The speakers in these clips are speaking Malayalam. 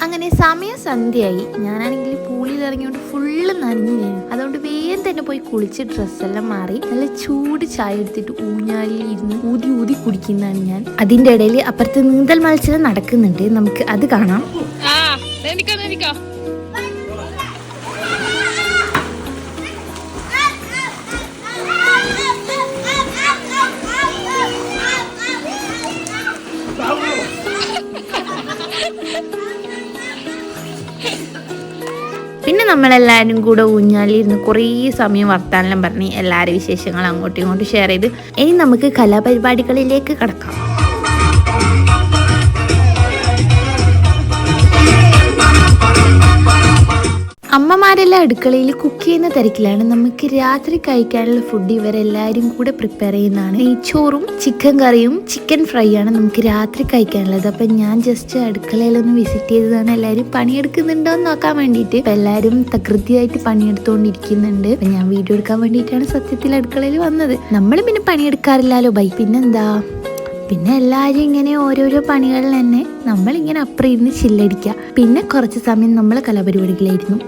അങ്ങനെ സമയം സന്ധ്യയായി ഞാനാണെങ്കിൽ പൂളിൽ ഇറങ്ങിയോണ്ട് ഫുള്ള് നനഞ്ഞു കഴിഞ്ഞു അതുകൊണ്ട് വേഗം തന്നെ പോയി കുളിച്ച് ഡ്രസ്സെല്ലാം മാറി നല്ല ചൂട് ചായ എടുത്തിട്ട് ഊഞ്ഞാലിൽ ഇരുന്ന് ഊതി ഊതി കുടിക്കുന്നതാണ് ഞാൻ. അതിന്റെ ഇടയിൽ അപ്പുറത്ത് നീന്തൽ മത്സരം നടക്കുന്നുണ്ട്. നമുക്ക് അത് കാണാം. പിന്നെ നമ്മളെല്ലാവരും കൂടെ ഊഞ്ഞാലിരുന്ന് കുറേ സമയം വർത്താനം പറഞ്ഞ് എല്ലാവരുടെ വിശേഷങ്ങൾ അങ്ങോട്ടും ഇങ്ങോട്ടും ഷെയർ ചെയ്ത് ഇനി നമുക്ക് കലാപരിപാടികളിലേക്ക് കടക്കാം. അമ്മമാരെല്ലാം അടുക്കളയിൽ കുക്ക് ചെയ്യുന്ന തിരക്കിലാണ് നമുക്ക് രാത്രി കഴിക്കാനുള്ള ഫുഡ് ഇവരെല്ലാവരും കൂടെ പ്രിപ്പയർ ചെയ്യുന്നതാണ്. നെയ്ച്ചോറും ചിക്കൻ കറിയും ചിക്കൻ ഫ്രൈ ആണ് നമുക്ക് രാത്രി കഴിക്കാനുള്ളത്. അപ്പൊ ഞാൻ ജസ്റ്റ് അടുക്കളയിലൊന്ന് വിസിറ്റ് ചെയ്തതാണ്. എല്ലാവരും പണിയെടുക്കുന്നുണ്ടോ എന്ന് നോക്കാൻ വേണ്ടിയിട്ട്. എല്ലാവരും തകൃതിയായിട്ട് പണിയെടുത്തുകൊണ്ടിരിക്കുന്നുണ്ട് അപ്പൊ ഞാൻ വീഡിയോ എടുക്കാൻ വേണ്ടിയിട്ടാണ് സത്യത്തിൽ അടുക്കളയിൽ വന്നത്. നമ്മൾ പിന്നെ പണിയെടുക്കാറില്ലല്ലോ. ബൈ. പിന്നെന്താ? പിന്നെ എല്ലാവരും ഇങ്ങനെ ഓരോരോ പണികളിൽ തന്നെ നമ്മളിങ്ങനെ അപ്പുറം ഇരുന്ന് ചില്ലടിക്കുക പിന്നെ കുറച്ച് സമയം നമ്മൾ കലാപരിപാടികളായിരുന്നു.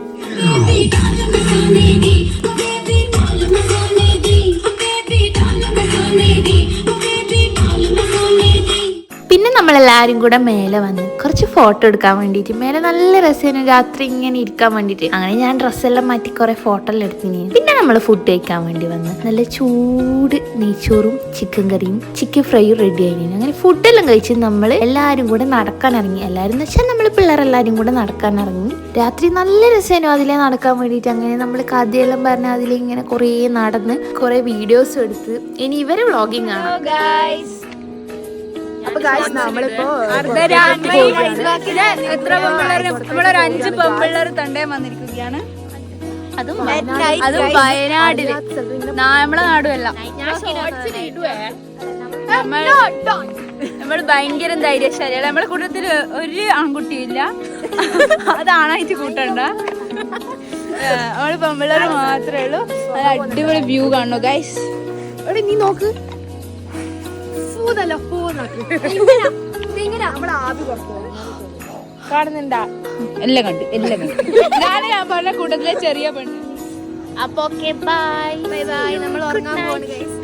പിന്നെ നമ്മളെല്ലാവരും കൂടെ മേലെ വന്ന് കുറച്ച് ഫോട്ടോ എടുക്കാൻ വേണ്ടിയിട്ട്. മേലെ നല്ല രസമാണ് രാത്രി ഇങ്ങനെ ഇരിക്കാൻ വേണ്ടിയിട്ട്. അങ്ങനെ ഞാൻ ഡ്രസ്സെല്ലാം മാറ്റി കുറേ ഫോട്ടോ എല്ലാം എടുത്തിനി. പിന്നെ നമ്മൾ ഫുഡ് കഴിക്കാൻ വേണ്ടി വന്ന്. നല്ല ചൂട് നെയ്ച്ചോറും ചിക്കൻ കറിയും ചിക്കൻ ഫ്രൈയും റെഡി ആയിരുന്നു അങ്ങനെ ഫുഡെല്ലാം കഴിച്ച് നമ്മൾ എല്ലാവരും കൂടെ നടക്കാൻ ഇറങ്ങി. എല്ലാവരും എന്ന് വെച്ചാൽ നമ്മൾ പിള്ളേരെല്ലാവരും കൂടെ നടക്കാൻ ഇറങ്ങി. രാത്രി നല്ല രസമായിരുന്നു അതിലെ നടക്കാൻ വേണ്ടിയിട്ട്. അങ്ങനെ നമ്മൾ കഥയെല്ലാം പറഞ്ഞ് അതിലിങ്ങനെ കുറേ നടന്ന് കുറേ വീഡിയോസ് എടുത്ത്. ഇനി ഇവരെ വ്ളോഗിങ് ആണ് എത്ര പെമ്പിള്ളേർ നമ്മളൊരു അഞ്ച് പെമ്പിള്ളേർ തണ്ടേ വന്നിരിക്കുകയാണ്. അതും അതും വയനാടിൽ. നമ്മളെ നാടുമല്ല. നമ്മൾ നമ്മൾ ഭയങ്കര ധൈര്യശാലിയാണ് നമ്മളെ കൂട്ടത്തിൽ ഒരു ആൺകുട്ടിയില്ല. അതാണായിട്ട് കൂട്ടണ്ട. നമ്മൾ പെമ്പിള്ളേർ മാത്രമേ ഉള്ളൂ. അടിപൊളി വ്യൂ കാണുന്നു ഗൈസ് നീ നോക്ക്. ആവി കുറക്കോ കാണുന്നുണ്ടാ? എല്ലാം കണ്ടു എല്ലാം കണ്ടു. ഇതാണ് ഞാൻ പറഞ്ഞ കൂട്ടത്തിലെ ചെറിയ പെണ്ണ്. അപ്പൊ ഓക്കെ ബൈ ബൈ ബൈ നമ്മൾ ഉറങ്ങാൻ പോണ് ഗൈസ്